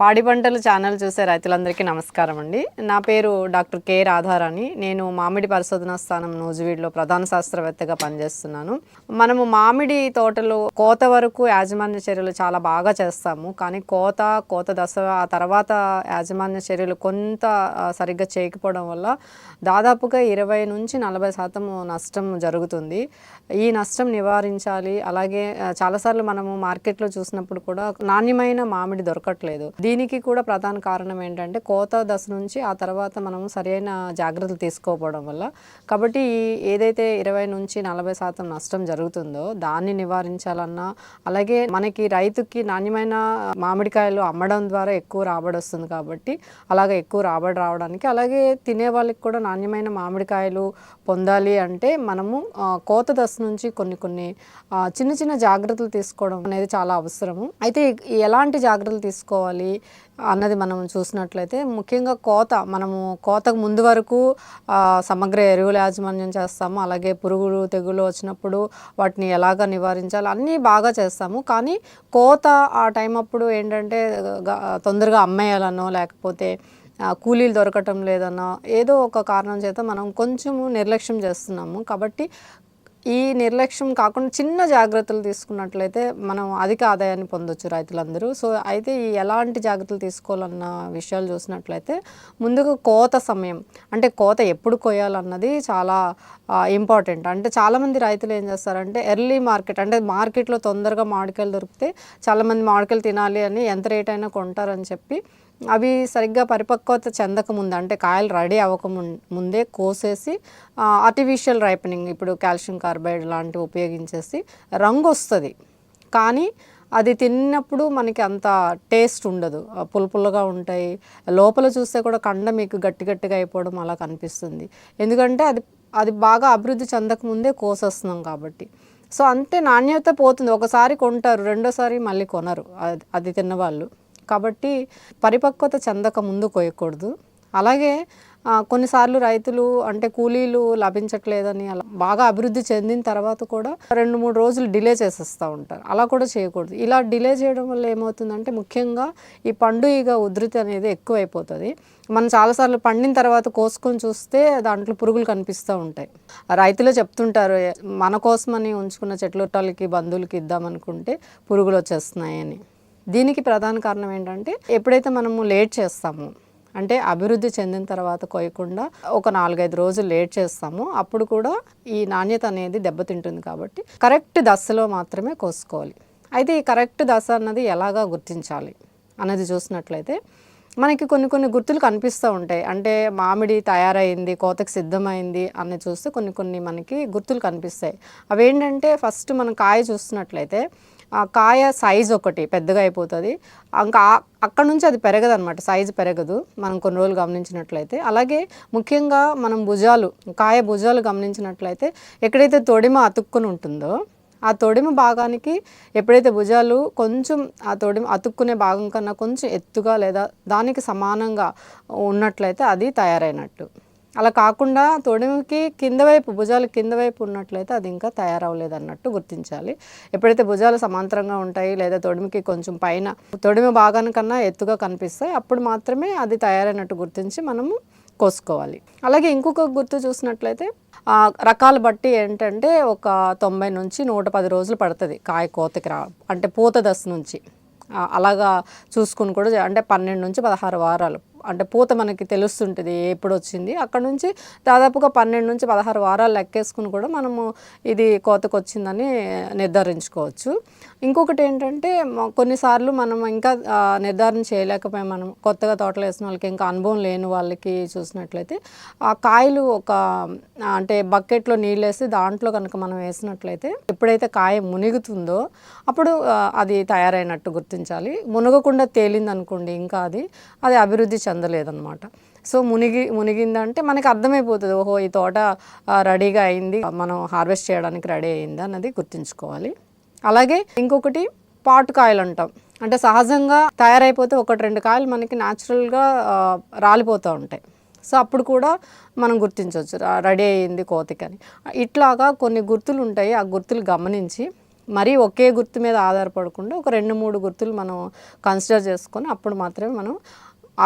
పాడి పంటలు ఛానల్ చూసే రైతులందరికీ నమస్కారం అండి. నా పేరు డాక్టర్ కె రాధారాణి. నేను మామిడి పరిశోధనా స్థానం నూజివీడ్లో ప్రధాన శాస్త్రవేత్తగా పనిచేస్తున్నాను. మనము మామిడి తోటలు కోత వరకు యాజమాన్య చర్యలు చాలా బాగా చేస్తాము. కానీ కోత కోత దశ ఆ తర్వాత యాజమాన్య చర్యలు కొంత సరిగ్గా చేయకపోవడం వల్ల దాదాపుగా ఇరవై నుంచి నలభై శాతం నష్టం జరుగుతుంది. ఈ నష్టం నివారించాలి. అలాగే చాలాసార్లు మనము మార్కెట్లో చూసినప్పుడు కూడా నాణ్యమైన మామిడి దొరకట్లేదు. దీనికి కూడా ప్రధాన కారణం ఏంటంటే కోత దశ నుంచి ఆ తర్వాత మనము సరైన జాగ్రత్తలు తీసుకోకపోవడం వల్ల. కాబట్టి ఏదైతే ఇరవై నుంచి నలభై శాతం నష్టం జరుగుతుందో దాన్ని నివారించాలన్నా అలాగే మనకి రైతుకి నాణ్యమైన మామిడికాయలు అమ్మడం ద్వారా ఎక్కువ రాబడి వస్తుంది కాబట్టి అలాగే ఎక్కువ రాబడి రావడానికి అలాగే తినే వాళ్ళకి కూడా నాణ్యమైన మామిడికాయలు పొందాలి అంటే మనము కోత దశ నుంచి కొన్ని కొన్ని చిన్న చిన్న జాగ్రత్తలు తీసుకోవడం అనేది చాలా అవసరము. అయితే ఎలాంటి జాగ్రత్తలు తీసుకోవాలి? అన్నది మనం చూసినట్లయితే ముఖ్యంగా కోత. మనము కోతకు ముందు వరకు సమగ్ర ఎరువుల యాజమాన్యం చేస్తాము. అలాగే పురుగులు తెగులు వచ్చినప్పుడు వాటిని ఎలాగ నివారించాలి అన్నీ బాగా చేస్తాము. కానీ కోత ఆ టైం అప్పుడు ఏంటంటే తొందరగా అమ్మేయాలనో లేకపోతే కూలీలు దొరకటం లేదనో ఏదో ఒక కారణం చేత మనం కొంచెము నిర్లక్ష్యం చేస్తున్నాము. కాబట్టి ఈ నిర్లక్ష్యం కాకుండా చిన్న జాగ్రత్తలు తీసుకున్నట్లయితే మనం అధిక ఆదాయాన్ని పొందొచ్చు రైతులందరూ. సో అయితే ఈ ఎలాంటి జాగ్రత్తలు తీసుకోవాలన్న విషయాలు చూసినట్లయితే ముందుగా కోత సమయం. అంటే కోత ఎప్పుడు కోయాలన్నది చాలా ఇంపార్టెంట్ అంటే చాలామంది రైతులు ఏం చేస్తారంటే ఎర్లీ మార్కెట్ అంటే మార్కెట్లో తొందరగా మామిడికాయలు దొరికితే చాలామంది మామిడికాయలు తినాలి అని ఎంత రేట్ అయినా కొంటారని చెప్పి అవి సరిగ్గా పరిపక్వత చెందకముందు అంటే కాయలు రెడీ అవ్వకముందే ముందే కోసేసి ఆర్టిఫిషియల్ రైపనింగ్ ఇప్పుడు కాల్షియం కార్బైడ్ లాంటివి ఉపయోగించేసి రంగు వస్తుంది. కానీ అది తిన్నప్పుడు మనకి అంత టేస్ట్ ఉండదు. పులుపులుగా ఉంటాయి. లోపల చూస్తే కూడా కండ మీకు గట్టి గట్టిగా అయిపోవడం అలా కనిపిస్తుంది. ఎందుకంటే అది అది బాగా అభివృద్ధి చెందక ముందే కోసేస్తున్నాం కాబట్టి. సో అంతే నాణ్యత పోతుంది. ఒకసారి కొంటారు రెండోసారి మళ్ళీ కొనరు. అది అది తిన్నవాళ్ళు. కాబట్టి పరిపక్వత చెందక ముందు కోయకూడదు అలాగే కొన్నిసార్లు రైతులు అంటే కూలీలు లభించట్లేదని అలా బాగా అభివృద్ధి చెందిన తర్వాత కూడా రెండు మూడు రోజులు డిలే చేసేస్తూ ఉంటారు. అలా కూడా చేయకూడదు. ఇలా డిలే చేయడం వల్ల ఏమవుతుందంటే ముఖ్యంగా ఈ పండు ఈగ ఉధృతి అనేది ఎక్కువైపోతుంది. మనం చాలాసార్లు పండిన తర్వాత కోసుకొని చూస్తే దాంట్లో పురుగులు కనిపిస్తూ ఉంటాయి. రైతులే చెప్తుంటారు మన కోసమని ఉంచుకున్న చెట్లకి బంధువులకి ఇద్దామనుకుంటే పురుగులు వచ్చేస్తున్నాయని. దీనికి ప్రధాన కారణం ఏంటంటే ఎప్పుడైతే మనము లేట్ చేస్తామో అంటే అభివృద్ధి చెందిన తర్వాత కోయకుండా ఒక నాలుగైదు రోజులు లేట్ చేస్తాము అప్పుడు కూడా ఈ నాణ్యత అనేది దెబ్బతింటుంది కాబట్టి కరెక్ట్ దశలో మాత్రమే కోసుకోవాలి. అయితే ఈ కరెక్ట్ దశ అన్నది ఎలాగా గుర్తించాలి అన్నది చూసినట్లయితే మనకి కొన్ని కొన్ని గుర్తులు కనిపిస్తూ ఉంటాయి. అంటే మామిడి తయారైంది కోతకు సిద్ధమైంది అని చూస్తే కొన్ని కొన్ని మనకి గుర్తులు కనిపిస్తాయి. అవి ఏంటంటే ఫస్ట్ మనం కాయ చూస్తున్నట్లయితే కాయ సైజ్ ఒకటి పెద్దగా అయిపోతుంది. ఇంకా అక్కడ నుంచి అది పెరగదు అనమాట సైజు పెరగదు. మనం కొన్ని రోజులు గమనించినట్లయితే. అలాగే ముఖ్యంగా మనం భుజాలు కాయ భుజాలు గమనించినట్లయితే ఎక్కడైతే తొడిమ అతుక్కుని ఉంటుందో ఆ తొడిమ భాగానికి ఎప్పుడైతే భుజాలు కొంచెం ఆ తొడిమ అతుక్కునే భాగం కన్నా కొంచెం ఎత్తుగా లేదా దానికి సమానంగా ఉన్నట్లయితే అది తయారైనట్టు. అలా కాకుండా తొడిమికి కింద వైపు భుజాలు కింద వైపు ఉన్నట్లయితే అది ఇంకా తయారవలేదు అన్నట్టు గుర్తించాలి. ఎప్పుడైతే భుజాలు సమాంతరంగా ఉంటాయి లేదా తొడిమికి కొంచెం పైన తొడిమి భాగానికన్నా ఎత్తుగా కనిపిస్తాయి అప్పుడు మాత్రమే అది తయారైనట్టు గుర్తించి మనము కోసుకోవాలి. అలాగే ఇంకొక గుర్తు చూసినట్లయితే రకాలు బట్టి ఏంటంటే ఒక తొంభై నుంచి నూట పది రోజులు పడుతుంది కాయ కోతకి రా అంటే పూత దశ నుంచి. అలాగా చూసుకుని కూడా అంటే పన్నెండు నుంచి పదహారు వారాలు అంటే పూత మనకి తెలుస్తుంటుంది ఎప్పుడు వచ్చింది అక్కడ నుంచి దాదాపుగా పన్నెండు నుంచి పదహారు వారాలు లెక్కేసుకుని కూడా మనము ఇది కోతకు వచ్చిందని నిర్ధారించుకోవచ్చు. ఇంకొకటి ఏంటంటే కొన్నిసార్లు మనం ఇంకా నిర్ధారణ చేయలేకపోయాం మనం. కొత్తగా తోటలు వేసిన వాళ్ళకి ఇంకా అనుభవం లేని వాళ్ళకి చూసినట్లయితే ఆ కాయలు ఒక అంటే బకెట్లో నీళ్ళు వేసి దాంట్లో కనుక మనం వేసినట్లయితే ఎప్పుడైతే కాయ మునిగుతుందో అప్పుడు అది తయారైనట్టు గుర్తించాలి. మునగకుండా తేలింది అనుకోండి ఇంకా అది అది అభివృద్ధి చెందలేదన్నమాట. సో మునిగి మునిగిందంటే మనకి అర్థమైపోతుంది. ఓహో ఈ తోట రెడీగా అయింది. మనం హార్వెస్ట్ చేయడానికి రెడీ అయింది అన్నది గుర్తుంచుకోవాలి. అలాగే ఇంకొకటి పాటు కాయలు అంటాం. అంటే సహజంగా తయారైపోతే ఒకటి రెండు కాయలు మనకి న్యాచురల్గా రాలిపోతూ ఉంటాయి. సో అప్పుడు కూడా మనం గుర్తించవచ్చు. రెడీ అయ్యింది కోతికని. ఇట్లాగా కొన్ని గుర్తులు ఉంటాయి. ఆ గుర్తులు గమనించి మరీ ఒకే గుర్తు మీద ఆధారపడకుండా ఒక రెండు మూడు గుర్తులు మనం కన్సిడర్ చేసుకొని అప్పుడు మాత్రమే మనం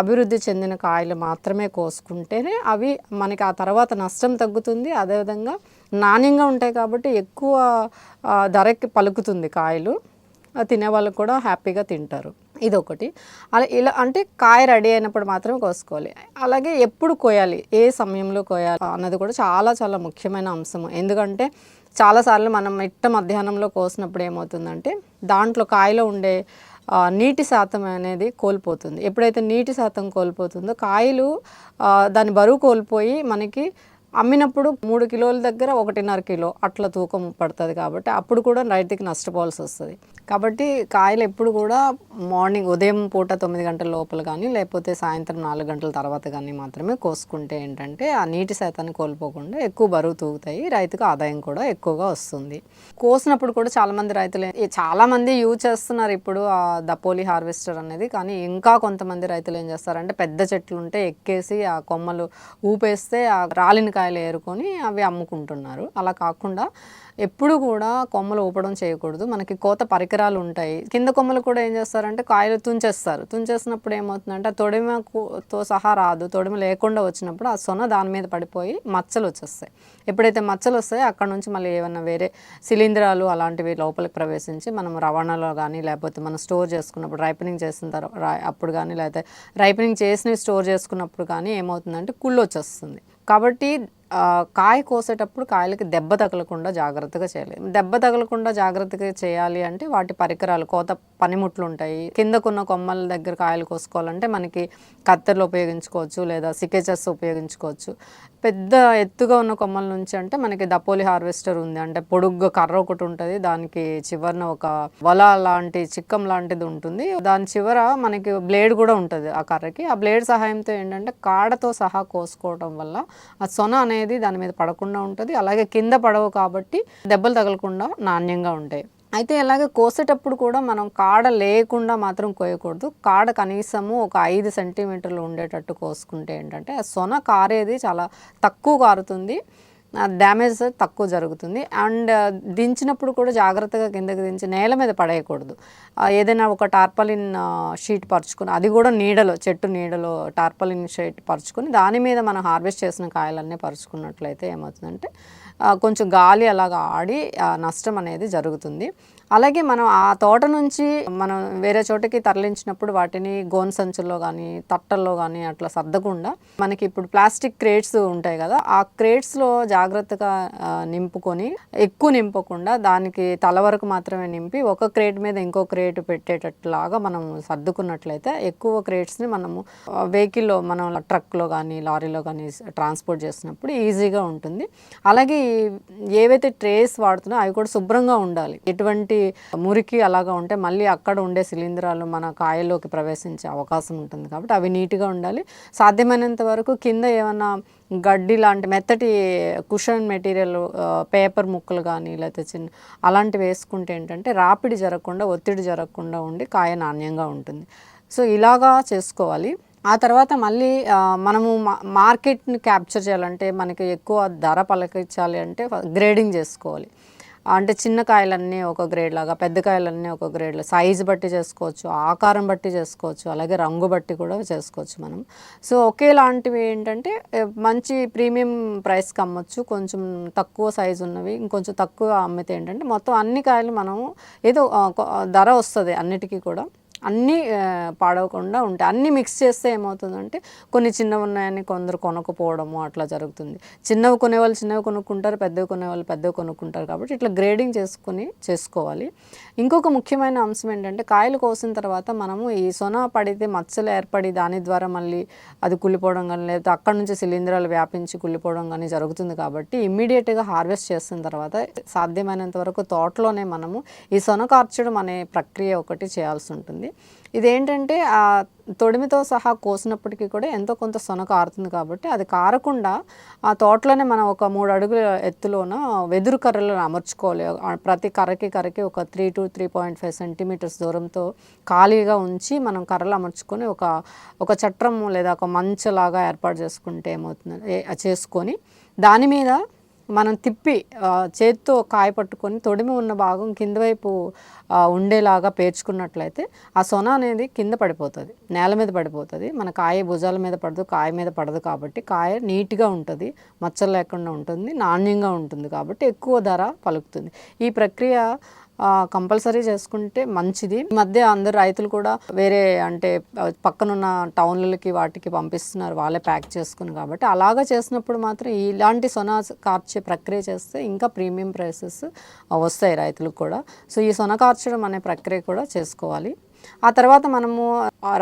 అభివృద్ధి చెందిన కాయలు మాత్రమే కోసుకుంటేనే అవి మనకి ఆ తర్వాత నష్టం తగ్గుతుంది. అదేవిధంగా నాణ్యంగా ఉంటాయి కాబట్టి ఎక్కువ ధరకి పలుకుతుంది కాయలు. తినే వాళ్ళు కూడా హ్యాపీగా తింటారు. ఇది ఒకటి అలా ఇలా అంటే కాయ రెడీ అయినప్పుడు మాత్రమే కోసుకోవాలి. అలాగే ఎప్పుడు కోయాలి? ఏ సమయంలో కోయాలి? అన్నది కూడా చాలా చాలా ముఖ్యమైన అంశము. ఎందుకంటే చాలాసార్లు మనం మిట్ట మధ్యాహ్నంలో కోసినప్పుడు ఏమవుతుందంటే దాంట్లో కాయలో ఉండే నీటి శాతం అనేది కోల్పోతుంది. ఎప్పుడైతే నీటి శాతం కోల్పోతుందో కాయలు దాని బరువు కోల్పోయి మనకి అమ్మినప్పుడు మూడు కిలోల దగ్గర ఒకటిన్నర కిలో అట్లా తూకం పడుతుంది కాబట్టి అప్పుడు కూడా రైతుకి నష్టపోవాల్సి వస్తుంది. కాబట్టి కాయలు ఎప్పుడు కూడా మార్నింగ్ ఉదయం పూట తొమ్మిది గంటల లోపల కానీ లేకపోతే సాయంత్రం నాలుగు గంటల తర్వాత కానీ మాత్రమే కోసుకుంటే ఏంటంటే ఆ నీటి శాతాన్ని కోల్పోకుండా ఎక్కువ బరువు తూగుతాయి రైతుకు ఆదాయం కూడా ఎక్కువగా వస్తుంది. కోసినప్పుడు కూడా చాలామంది రైతులు చాలామంది యూజ్ చేస్తున్నారు ఇప్పుడు ఆ దపోలి హార్వెస్టర్ అనేది కానీ ఇంకా కొంతమంది రైతులు ఏం చేస్తారంటే పెద్ద చెట్లు ఉంటే ఎక్కేసి ఆ కొమ్మలు ఊపేస్తే ఆ రాలిన కాయలు ఏరుకొని అవి అమ్ముకుంటున్నారు. అలా కాకుండా ఎప్పుడు కూడా కొమ్మలు ఊపడం చేయకూడదు. మనకి కోత పరికరాలు ఉంటాయి. కింద కొమ్మలు కూడా ఏం చేస్తారంటే కాయలు తుంచేస్తారు. తుంచేసినప్పుడు ఏమవుతుందంటే ఆ తొడిమతో సహా రాదు. తొడిమ లేకుండా వచ్చినప్పుడు ఆ సొన దాని మీద పడిపోయి మచ్చలు వచ్చేస్తాయి. ఎప్పుడైతే మచ్చలు వస్తాయో అక్కడ నుంచి మళ్ళీ ఏమైనా వేరే శిలీంధ్రాలు అలాంటివి లోపలికి ప్రవేశించి మనం రవాణాలో కానీ లేకపోతే మనం స్టోర్ చేసుకున్నప్పుడు రైపనింగ్ చేసిన తర్వాత అప్పుడు కానీ లేకపోతే రైపనింగ్ చేసినవి స్టోర్ చేసుకున్నప్పుడు కానీ ఏమవుతుందంటే కుళ్ళు వచ్చేస్తుంది కాబట్టి కాయ కోసేటప్పుడు కాయలకి దెబ్బ తగలకుండా జాగ్రత్తగా చేయాలి. దెబ్బ తగలకుండా జాగ్రత్తగా చేయాలి అంటే వాటి పరికరాలు కోత పనిముట్లు ఉంటాయి కిందకున్న కొమ్మల దగ్గర కాయలు కోసుకోవాలంటే మనకి కత్తెరలు ఉపయోగించుకోవచ్చు లేదా సికేచర్స్ ఉపయోగించుకోవచ్చు. పెద్ద ఎత్తుగా ఉన్న కొమ్మల నుంచి అంటే మనకి దపోలి హార్వెస్టర్ ఉంది. అంటే పొడుగ్గా కర్ర ఒకటి ఉంటుంది. దానికి చివరన ఒక వల లాంటి చిక్కం లాంటిది ఉంటుంది. దాని చివర మనకి బ్లేడ్ కూడా ఉంటుంది ఆ కర్రకి. ఆ బ్లేడ్ సహాయంతో ఏంటంటే కాడతో సహా కోసుకోవడం వల్ల ఆ సొన అనేది దాని మీద పడకుండా ఉంటుంది. అలాగే కింద పడవు కాబట్టి దెబ్బలు తగలకుండా నాణ్యంగా ఉంటాయి. అయితే అలాగే కోసేటప్పుడు కూడా మనం కాడ లేకుండా మాత్రం కోయకూడదు. కాడ కనీసము ఒక ఐదు సెంటీమీటర్లు ఉండేటట్టు కోసుకుంటే ఏంటంటే సొన కారేది చాలా తక్కువ కారుతుంది. డ్యామేజ్ తక్కువ జరుగుతుంది. అండ్ దించినప్పుడు కూడా జాగ్రత్తగా కిందకి దించి నేల మీద పడేయకూడదు. ఏదైనా ఒక టార్పలిన్ షీట్ పరుచుకుని అది కూడా నీడలో చెట్టు నీడలో టార్పలిన్ షీట్ పరుచుకుని దాని మీద మనం హార్వెస్ట్ చేసిన కాయలన్నీ పరుచుకున్నట్లయితే ఏమవుతుందంటే కొంచెం గాలి అలాగా ఆడి ఆ, నష్టం అనేది జరుగుతుంది. అలాగే మనం ఆ తోట నుంచి మనం వేరే చోటకి తరలించినప్పుడు వాటిని గోన్ సంచుల్లో కానీ తట్టల్లో కానీ అట్లా సర్దకుండా మనకి ఇప్పుడు ప్లాస్టిక్ క్రేట్స్ ఉంటాయి కదా ఆ క్రేట్స్లో జాగ్రత్తగా నింపుకొని ఎక్కువ నింపకుండా దానికి తల వరకు మాత్రమే నింపి ఒక క్రేట్ మీద ఇంకో క్రేట్ పెట్టేటట్లాగా మనం సర్దుకున్నట్లయితే ఎక్కువ క్రేట్స్ని మనము వెహికల్లో మనం ట్రక్లో కానీ లారీలో కానీ ట్రాన్స్పోర్ట్ చేసినప్పుడు ఈజీగా ఉంటుంది. అలాగే ఏవైతే ట్రేస్ వాడుతున్నా అవి కూడా శుభ్రంగా ఉండాలి. ఎటువంటి మురికి అలాగా ఉంటే మళ్ళీ అక్కడ ఉండే శిలీంధ్రాలు మన కాయల్లోకి ప్రవేశించే అవకాశం ఉంటుంది కాబట్టి అవి నీట్గా ఉండాలి. సాధ్యమైనంత వరకు కింద ఏమైనా గడ్డి లాంటి మెత్తటి కుషన్ మెటీరియల్ పేపర్ ముక్కలు కానీ లేకపోతే చిన్న అలాంటివి వేసుకుంటే ఏంటంటే రాపిడి జరగకుండా ఒత్తిడి జరగకుండా ఉండి కాయ నాణ్యంగా ఉంటుంది. సో ఇలాగా చేసుకోవాలి. ఆ తర్వాత మళ్ళీ మనము మా- మార్కెట్ని క్యాప్చర్ చేయాలంటే మనకి ఎక్కువ ధర పలకించాలి అంటే గ్రేడింగ్ చేసుకోవాలి. అంటే చిన్న కాయలన్నీ ఒక గ్రేడ్ లాగా పెద్ద కాయలన్నీ ఒక గ్రేడ్ సైజు బట్టి చేసుకోవచ్చు ఆకారం బట్టి చేసుకోవచ్చు అలాగే రంగు బట్టి కూడా చేసుకోవచ్చు మనం. సో ఒకేలాంటివి ఏంటంటే మంచి ప్రీమియం ప్రైస్కి అమ్మొచ్చు. కొంచెం తక్కువ సైజు ఉన్నవి ఇంకొంచెం తక్కువ అమ్మితే ఏంటంటే మొత్తం అన్ని కాయలు మనం ఏదో ధర వస్తుంది అన్నిటికీ కూడా. అన్నీ పాడవకుండా ఉంటాయి. అన్నీ మిక్స్ చేస్తే ఏమవుతుందంటే కొన్ని చిన్నవి ఉన్నాయని కొందరు కొనకపోవడము అట్లా జరుగుతుంది. చిన్నవి కొనేవాళ్ళు చిన్నవి కొనుక్కుంటారు పెద్దవి కొనేవాళ్ళు పెద్దవి కొనుక్కుంటారు కాబట్టి ఇట్లా గ్రేడింగ్ చేసుకుని చేసుకోవాలి. ఇంకొక ముఖ్యమైన అంశం ఏంటంటే కాయలు కోసిన తర్వాత మనము ఈ సొన పడితే మచ్చలు ఏర్పడి దాని ద్వారా మళ్ళీ అది కుళ్ళిపోవడం కానీ లేకపోతే అక్కడ నుంచి శిలీంధ్రాలు వ్యాపించి కుళ్ళిపోవడం కానీ జరుగుతుంది కాబట్టి ఇమ్మీడియట్గా హార్వెస్ట్ చేసిన తర్వాత సాధ్యమైనంత వరకు తోటలోనే మనము ఈ సొన కార్చడం అనే ప్రక్రియ ఒకటి చేయాల్సి ఉంటుంది. ఇదేంటంటే ఆ తొడిమితో సహా కోసినప్పటికీ కూడా ఎంతో కొంత సొన కారుతుంది కాబట్టి అది కారకుండా ఆ తోటలోనే మనం ఒక మూడు అడుగుల ఎత్తులోన వెదురు కర్రలను అమర్చుకోవాలి. ప్రతి కర్రకి కర్రకి ఒక three to three point five centimetres దూరంతో ఖాళీగా ఉంచి మనం కర్రలు అమర్చుకొని ఒక ఒక చట్రం లేదా ఒక మంచలాగా ఏర్పాటు చేసుకుంటే ఏమవుతుంది? చేసుకొని దాని మీద మనం తిప్పి చేతితో చేత్తో కాయ పట్టుకొని తొడిమి ఉన్న భాగం కింద వైపు ఉండేలాగా పేర్చుకున్నట్లయితే ఆ సొన అనేది కింద పడిపోతుంది నేల మీద పడిపోతుంది. మన కాయ భుజాల మీద పడదు కాయ మీద పడదు కాబట్టి కాయ నీట్గా ఉంటుంది మచ్చలు లేకుండా ఉంటుంది నాణ్యంగా ఉంటుంది కాబట్టి ఎక్కువ ధర పలుకుతుంది. ఈ ప్రక్రియ కంపల్సరీ చేసుకుంటే మంచిది. ఈ మధ్య అందరు రైతులు కూడా వేరే అంటే పక్కనున్న టౌన్లకి వాటికి పంపిస్తున్నారు. వాళ్ళే ప్యాక్ చేసుకుని కాబట్టి అలాగా చేసినప్పుడు మాత్రం ఇలాంటి సొన కార్చే ప్రక్రియ చేస్తే ఇంకా ప్రీమియం ప్రైసెస్ వస్తాయి రైతులకు కూడా. సో ఈ సొన కార్చడం అనే ప్రక్రియ కూడా చేసుకోవాలి. ఆ తర్వాత మనము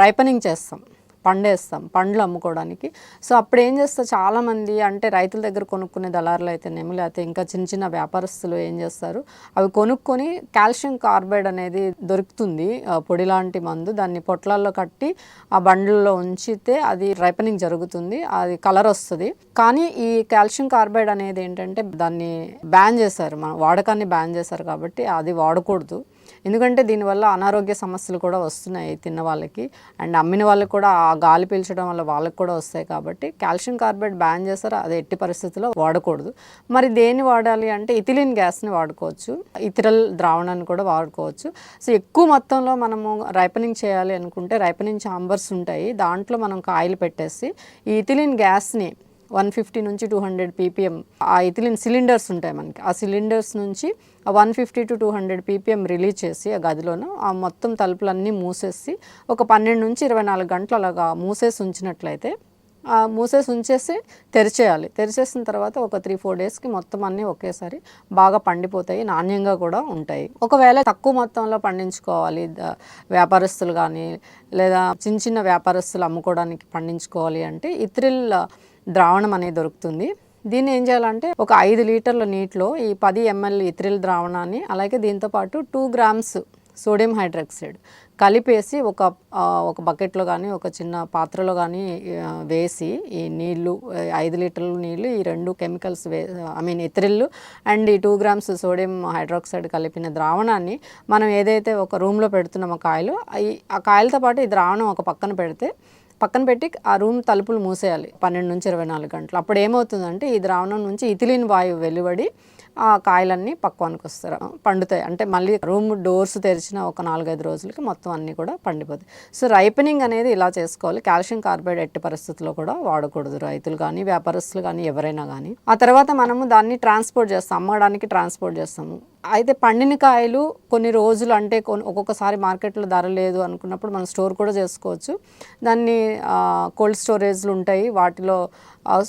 రైపనింగ్ చేస్తాం. పండేస్తాం పండ్లు అమ్ముకోవడానికి. సో అప్పుడు ఏం చేస్తారు చాలామంది అంటే రైతుల దగ్గర కొనుక్కునే దళారులు అయితేనేమి లేకపోతే ఇంకా చిన్న చిన్న వ్యాపారస్తులు ఏం చేస్తారు? అవి కొనుక్కొని కాల్షియం కార్బైడ్ అనేది దొరుకుతుంది పొడి లాంటి మందు. దాన్ని పొట్లాల్లో కట్టి ఆ బండ్లలో ఉంచితే అది రైపనింగ్ జరుగుతుంది అది కలర్ వస్తుంది. కానీ ఈ కాల్షియం కార్బైడ్ అనేది ఏంటంటే దాన్ని బ్యాన్ చేశారు మన వాడకాన్ని బ్యాన్ చేశారు కాబట్టి అది వాడకూడదు. ఎందుకంటే దీనివల్ల అనారోగ్య సమస్యలు కూడా వస్తున్నాయి తిన్న వాళ్ళకి. అండ్ అమ్మిన వాళ్ళకి కూడా ఆ గాలి పీల్చడం వల్ల వాళ్ళకి కూడా వస్తాయి కాబట్టి కాల్షియం కార్బైడ్ బ్యాన్ చేస్తారు? అది ఎట్టి పరిస్థితుల్లో వాడకూడదు. మరి దేన్ని వాడాలి అంటే ఇథిలిన్ గ్యాస్ని వాడుకోవచ్చు. ఇథిరల్ ద్రావణాన్ని కూడా వాడుకోవచ్చు. సో ఎక్కువ మొత్తంలో మనము రైపనింగ్ చేయాలి అనుకుంటే రైపనింగ్ చాంబర్స్ ఉంటాయి. దాంట్లో మనం కాయలు పెట్టేసి ఈ ఇథిలిన్ గ్యాస్ని వన్ ఫిఫ్టీ నుంచి టూ హండ్రెడ్ పీపీఎం ఆ ఇథిలిన్ సిలిండర్స్ ఉంటాయి మనకి. ఆ సిలిండర్స్ నుంచి one fifty to two hundred ppm release చేసి ఆ గదిలోను ఆ మొత్తం తలుపులన్నీ మూసేసి ఒక పన్నెండు నుంచి ఇరవై నాలుగు గంటలు అలాగా మూసేసి ఉంచినట్లయితే ఆ మూసేసి ఉంచేసి తెరిచేయాలి. తెరిచేసిన తర్వాత ఒక త్రీ ఫోర్ డేస్కి మొత్తం అన్నీ ఒకేసారి బాగా పండిపోతాయి నాణ్యంగా కూడా ఉంటాయి. ఒకవేళ తక్కువ మొత్తంలో పండించుకోవాలి వ్యాపారస్తులు కానీ లేదా చిన్న చిన్న వ్యాపారస్తులు అమ్ముకోవడానికి పండించుకోవాలి అంటే ఇత్రిల్ ద్రావణం అనేది దొరుకుతుంది. దీన్ని ఏం చేయాలంటే ఒక ఐదు లీటర్ల నీటిలో ఈ పది ఎంఎల్ ఇత్రిల్ ద్రావణాన్ని అలాగే దీంతోపాటు టూ గ్రామ్స్ సోడియం హైడ్రాక్సైడ్ కలిపేసి ఒక ఒక బకెట్లో కానీ ఒక చిన్న పాత్రలో కానీ వేసి ఈ నీళ్ళు ఐదు లీటర్ల నీళ్ళు ఈ రెండు కెమికల్స్ వే ఐ మీన్ ఇత్రిల్లు అండ్ ఈ టూ గ్రామ్స్ సోడియం హైడ్రాక్సైడ్ కలిపిన ద్రావణాన్ని మనం ఏదైతే ఒక రూమ్లో పెడుతున్నామో కాయలు ఆ కాయలతో పాటు ఈ ద్రావణం ఒక పక్కన పెడితే పక్కన పెట్టి ఆ రూమ్ తలుపులు మూసేయాలి. పన్నెండు నుంచి ఇరవై నాలుగు గంటలు. అప్పుడు ఏమవుతుందంటే ఈ ద్రావణం నుంచి ఇథిలిన్ వాయువు వెలువడి ఆ కాయలన్నీ పక్వానికి వస్తారు. పండుతాయి. అంటే మళ్ళీ రూమ్ డోర్స్ తెరిచిన ఒక నాలుగైదు రోజులకి మొత్తం అన్నీ కూడా పండిపోతాయి. సో రైపెనింగ్ అనేది ఇలా చేసుకోవాలి. కాల్షియం కార్బైడ్ ఎట్టి పరిస్థితుల్లో కూడా వాడకూడదు. రైతులు కానీ వ్యాపారస్తులు కానీ ఎవరైనా కానీ. ఆ తర్వాత మనము దాన్ని ట్రాన్స్పోర్ట్ చేస్తాం. అమ్మడానికి ట్రాన్స్పోర్ట్ చేస్తాము. అయితే పండిన కాయలు కొన్ని రోజులు అంటే కొన్ని ఒక్కొక్కసారి మార్కెట్లో ధర లేదు అనుకున్నప్పుడు మనం స్టోర్ కూడా చేసుకోవచ్చు. దాన్ని కోల్డ్ స్టోరేజ్లు ఉంటాయి. వాటిలో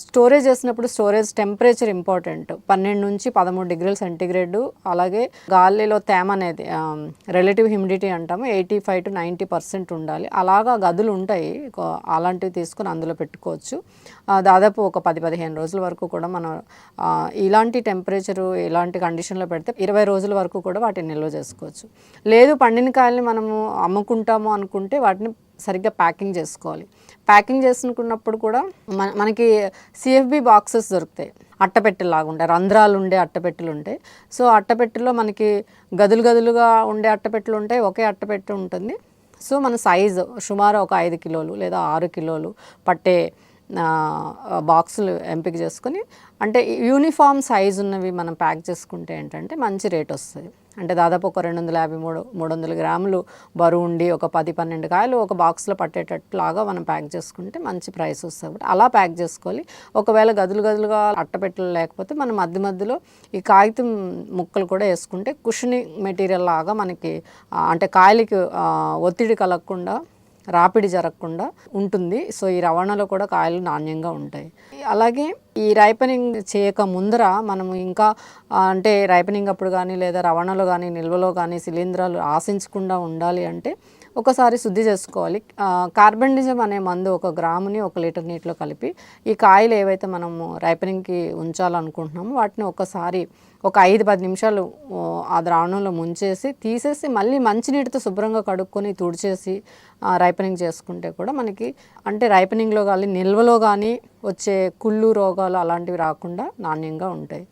స్టోరేజ్ చేసినప్పుడు స్టోరేజ్ టెంపరేచర్ ఇంపార్టెంట్. పన్నెండు నుంచి పదమూడు డిగ్రీల సెంటీగ్రేడ్. అలాగే గాలిలో తేమ అనేది రిలేటివ్ హ్యూమిడిటీ అంటాము. Eighty five to ninety percent ఉండాలి. అలాగా గదులు ఉంటాయి. అలాంటివి తీసుకొని అందులో పెట్టుకోవచ్చు. దాదాపు ఒక పది పదిహేను రోజుల వరకు కూడా మనం ఇలాంటి టెంపరేచరు ఇలాంటి కండిషన్లో పెడితే ఇరవై రోజుల వరకు కూడా వాటిని నిల్వ చేసుకోవచ్చు. లేదు పండిన కాయల్ని మనము అమ్ముకుంటాము అనుకుంటే వాటిని సరిగ్గా ప్యాకింగ్ చేసుకోవాలి. ప్యాకింగ్ చేసుకున్నప్పుడు కూడా మన మనకి సిఎఫ్బి బాక్సెస్ దొరుకుతాయి. అట్టపెట్టెలాగా ఉంటాయి రంధ్రాలు ఉండే అట్టపెట్టెలు ఉంటాయి సో అట్టపెట్టెలో మనకి గదులు గదులుగా ఉండే అట్టపెట్టెలు ఉంటాయి ఒకే అట్టపెట్టె ఉంటుంది. సో మన సైజు సుమారు ఒక ఐదు కిలోలు లేదా ఆరు కిలోలు పట్టే బాక్సులు ఎంపిక చేసుకొని అంటే యూనిఫామ్ సైజ్ ఉన్నవి మనం ప్యాక్ చేసుకుంటే ఏంటంటే మంచి రేట్ వస్తుంది. అంటే దాదాపు ఒక రెండు వందల యాభై మూడు మూడు వందల గ్రాములు బరువు ఉండి ఒక పది పన్నెండు కాయలు ఒక బాక్స్లో పట్టేటట్లాగా మనం ప్యాక్ చేసుకుంటే మంచి ప్రైస్ వస్తుంది. కాబట్టి అలా ప్యాక్ చేసుకోవాలి. ఒకవేళ గదులు గదులుగా అట్టపెట్టలు లేకపోతే మనం మధ్య మధ్యలో ఈ కాగితం ముక్కలు కూడా వేసుకుంటే కుషని మెటీరియల్ లాగా మనకి అంటే కాయలకి ఒత్తిడి కలగకుండా రాపిడి జరగకుండా ఉంటుంది. సో ఈ రవాణాలో కూడా కాయలు నాణ్యంగా ఉంటాయి. అలాగే ఈ రైపనింగ్ చేయక ముందర మనము ఇంకా అంటే రైపనింగ్ అప్పుడు కానీ లేదా రవాణాలో కానీ నిల్వలో కానీ శిలీంధ్రాలు ఆశించకుండా ఉండాలి అంటే ఒకసారి శుద్ధి చేసుకోవాలి. ఆ, కార్బన్డిజం అనే మందు ఒక గ్రాముని ఒక లీటర్ నీటిలో కలిపి ఈ కాయలు ఏవైతే మనము రైపనింగ్కి ఉంచాలనుకుంటున్నామో వాటిని ఒకసారి ఒక ఐదు పది నిమిషాలు ఆ ద్రావణంలో ముంచేసి తీసేసి మళ్ళీ మంచినీటితో శుభ్రంగా కడుక్కొని తుడిచేసి రైపనింగ్ చేసుకుంటే కూడా మనకి అంటే రైపనింగ్లో కానీ నిల్వలో కానీ వచ్చే కుళ్ళు రోగాలు అలాంటివి రాకుండా నాణ్యంగా ఉంటాయి.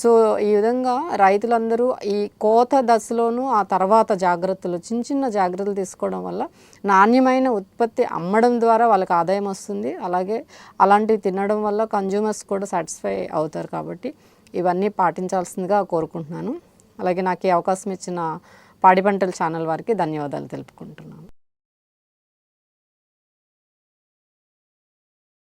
సో ఈ విధంగా రైతులందరూ ఈ కోత దశలోనూ ఆ తర్వాత జాగ్రత్తలు చిన్న చిన్న జాగ్రత్తలు తీసుకోవడం వల్ల నాణ్యమైన ఉత్పత్తి అమ్మడం ద్వారా వాళ్ళకి ఆదాయం వస్తుంది. అలాగే అలాంటివి తినడం వల్ల కన్జ్యూమర్స్ కూడా సాటిస్ఫై అవుతారు కాబట్టి ఇవన్నీ పాటించాల్సిందిగా కోరుకుంటున్నాను. అలాగే నాకు ఈ అవకాశం ఇచ్చిన పాడి పంటల ఛానల్ వారికి ధన్యవాదాలు తెలుపుకుంటున్నాను.